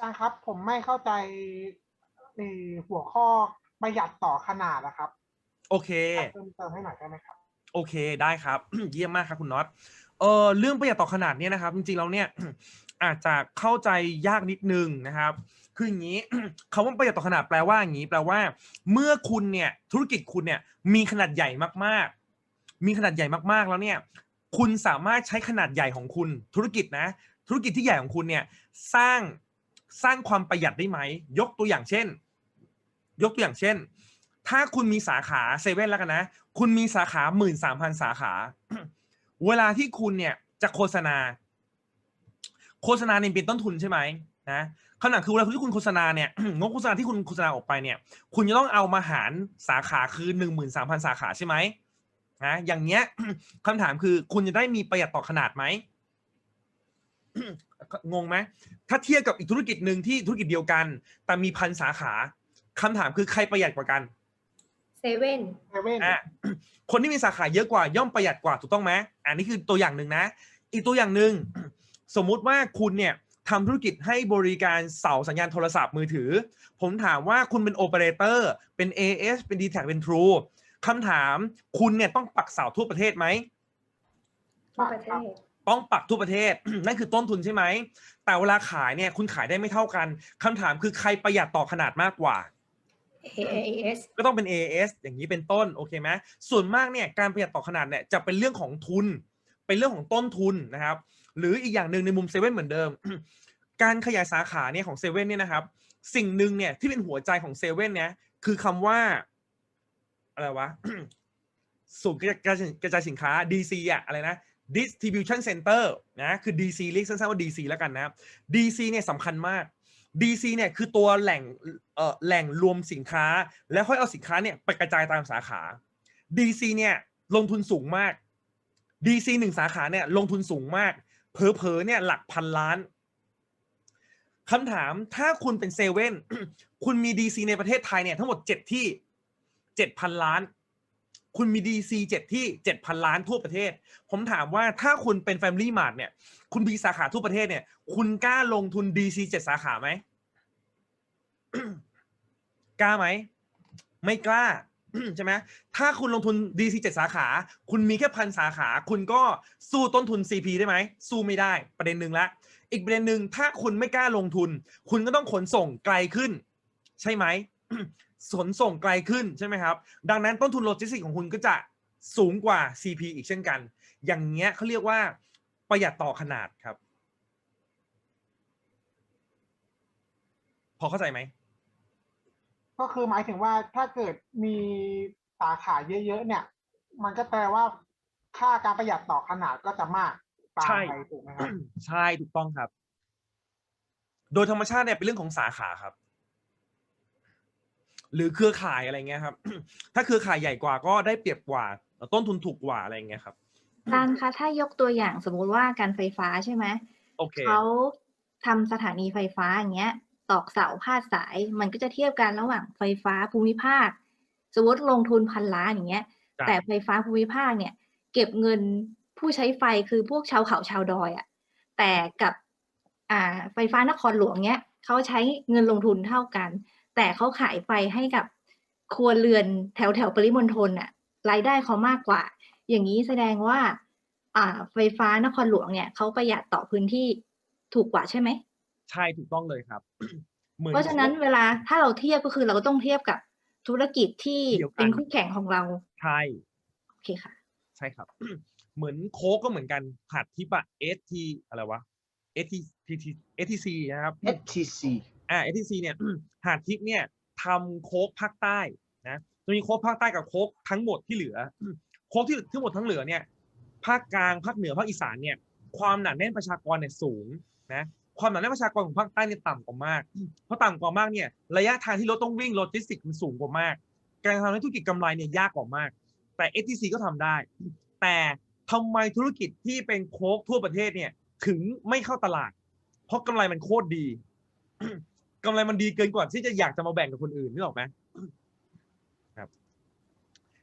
อาจารย์ครับผมไม่เข้าใจเอ่อหัวข้อประหยัดต่อขนาดนะครับ โอเคเติมเติมให้หน่อยได้ไหมครับ โอเคได้ครับ เยี่ยมมากครับคุณน็อตเออเรื่องประหยัดต่อขนาดเนี่ยนะครับ จริงๆแล้วเนี่ยอาจจะเข้าใจยากนิดนึงนะครับคืออย่างนี้คำว่าประหยัดต่อขนาดแปลว่าอย่างนี้แปลว่า เมื่อคุณเนี่ยธุรกิจคุณเนี่ยมีขนาดใหญ่มากๆ มีขนาดใหญ่มากๆแล้วเนี่ย คุณสามารถใช้ขนาดใหญ่ของคุณธุรกิจนะ ธุรกิจที่ใหญ่ของคุณเนี่ยสร้าง สร้างความประหยัดได้ไหม ยกตัวอย่างเช่น ยกตัวอย่างเช่น ถ้าคุณมีสาขาเซเว่นแล้วกันนะ คุณมีสาขาหมื่นสามพันสาขา เวลาที่คุณเนี่ยจะโฆษณา โฆษณาเนี่ยเป็นต้นทุนใช่ไหมนะคำถามคือเวลาที่คุณโฆษณาเนี่ยงบโฆษณาที่คุณโฆษณาออกไปเนี่ย คุณจะต้องเอามาหารสาขาคือหนึ่งหมื่นสามพันสาขาใช่ไหมนะอย่างเงี้ยคำถามคือคุณจะได้มีประหยัดต่อขนาดไหม งงไหมถ้าเทียบกับอีกธุรกิจหนึ่งที่ธุรกิจเดียวกัน แต่มีพันสาขาคำถามคือใครประหยัดกว่ากันเซเว่นเซเว่นอะคนที่มีสาขาเยอะกว่าย่อมประหยัดกว่าถูกต้องไหมอันนี้คือตัวอย่างหนึ่งนะ อีกตัวอย่างหนึ่งสมมุติว่าคุณเนี่ยทำธุรกิจให้บริการเสาสัญญาณโทรศัพท์มือถือ ผมถามว่าคุณเป็นโอเปอเรเตอร์เป็น AS เป็น d t แทเป็น True คำถามคุณเนี่ยต้องปักเสาทั่วประเทศไหมทั่วประเทศ ต้องปักทั่วประเทศ นั่นคือต้นทุนใช่ไหม แต่เวลาขายเนี่ยคุณขายได้ไม่เท่ากันคำถามคือใครประหยัดต่อขนาดมากกว่า AAS ก็ต้องเป็น AS อย่างนี้เป็นต้นโอเคไหมส่วนมากเนี่ยการประหยัดต่อขนาดเนี่ยจะเป็นเรื่องของทุน เป็นเรื่องของต้นทุนนะครับ หรืออีกอย่างหนึ่งในมุมเซเว่นเหมือนเดิม การขยายสาขาเนี่ยของเซเว่นเนี่ยนะครับ สิ่งหนึ่งเนี่ยที่เป็นหัวใจของเซเว่นเนี่ยคือคำว่าอะไรวะศูนย์กระจายกระจายสินค้า DC อะอะไรนะ distribution center นะคือ DC เรียกสั้นๆว่า DC แล้วกันนะ DC เนี่ยสำคัญมาก DC เนี่ยคือตัวแหล่งเอ่อแหล่งรวมสินค้า แล้วค่อยเอาสินค้าเนี่ยไปกระจายตามสาขา DC เนี่ยลงทุนสูงมาก DC หนึ่งสาขาเนี่ยลงทุนสูงมากเผลอเนี่ยหลักพันล้านคำถามถ้าคุณเป็นเซเว่นคุณมี DC ในประเทศไทยเนี่ยทั้งหมดเจ็ดที่เจ็ดพันล้าน คุณมี DC เจ็ดที่เจ็ดพันล้านทั่วประเทศ ผมถามว่าถ้าคุณเป็น Family Mart เนี่ย คุณมีสาขาทั่วประเทศเนี่ย คุณกล้าลงทุน DC เจ็ดสาขาไหมกล้าไหม ไม่กล้าใช่ไหมถ้าคุณลงทุน DC เจ็ดสาขา คุณมีแค่พันสาขา คุณก็สู้ต้นทุน CP ได้ไหม สู้ไม่ได้ประเด็นหนึ่งละ อีกประเด็นหนึ่งถ้าคุณไม่กล้าลงทุน คุณก็ต้องขนส่งไกลขึ้น ใช่ไหม ขนส่งไกลขึ้นใช่ไหมครับ ดังนั้นต้นทุนโลจิสติกส์ของคุณก็จะสูงกว่า CP อีกเช่นกัน อย่างเงี้ยเขาเรียกว่าประหยัดต่อขนาดครับ พอเข้าใจไหม ก็คือหมายถึงว่าถ้าเกิดมีสาขาเยอะๆเนี่ย มันก็แปลว่าค่าการประหยัดต่อขนาดก็จะมากตามใช่ไปถูกไหมครับ ใช่ถูกต้องครับ โดยธรรมชาติเนี่ยเป็นเรื่องของสาขาครับ หรือเครือข่ายอะไรเงี้ยครับ ถ้าเครือข่ายใหญ่กว่าก็ได้เปรียบกว่า ต้นทุนถูกกว่าอะไรเงี้ยครับอาจารย์คะถ้ายกตัวอย่างสมมุติว่าการไฟฟ้าใช่ไหมโอเคเขาทำสถานีไฟฟ้าอย่างเงี้ย ตอกเสาพาดสาย มันก็จะเทียบกันระหว่างไฟฟ้าภูมิภาค สมมติลงทุนพันล้านอย่างเงี้ยจ้ะแต่ไฟฟ้าภูมิภาคเนี่ย เก็บเงินผู้ใช้ไฟคือพวกชาวเขาชาวดอยอะ่ะ แต่กับอ่าไฟฟ้านครหลวงเนี้ยเขาใช้เงินลงทุนเท่ากัน แต่เขาขายไฟให้กับครัวเรือนแถวแถวๆปริมณฑลน่ะรายได้เขามากกว่า อย่างนี้แสดงว่า อ่า ไฟฟ้านครหลวงเนี่ยเขาประหยัดต่อพื้นที่ถูกกว่าใช่ไหมใช่ถูกต้องเลยครับหมือเพราะฉะนั้นเวลาถ้าเราเทียบก็คือเราก็ต้องเทียบกับธุรกิจที่เดียวกันเป็นคู่แข่งของเราใช่โอเคค่ะ ใช่ครับ เหมือนโค้กก็เหมือนกันหัดที่ปะ ST อะไรวะ ST STC นะครับ FTC อ่า STC เนี่ยหาดทิพย์เนี่ยทำโค้กภาคใต้นะจะมีโค้กภาคใต้กับโค้กทั้งหมดที่เหลือ โค้กที่ทั้งหมดทั้งเหลือเนี่ยภาคกลางภาคเหนือภาคอีสานเนี่ยความหนาแน่นประชากรเนี่ยสูงนะความหนาแน่นประชากรของภาคใต้เนี่ยต่ำกว่ามาก เพราะต่ำกว่ามากเนี่ยระยะทางที่รถต้องวิ่งโลจิสติกมันสูงกว่ามาก การทำให้ธุรกิจกำไรเนี่ยยากกว่ามาก แต่ STC ก็ทำได้ แต่ทำไมธุรกิจที่เป็นโค้กทั่วประเทศเนี่ยถึงไม่เข้าตลาด เพราะกำไรมันโคตรดี กำไรมันดีเกินกว่าที่จะอยากจะมาแบ่งกับคนอื่นนึกออกไหมครับ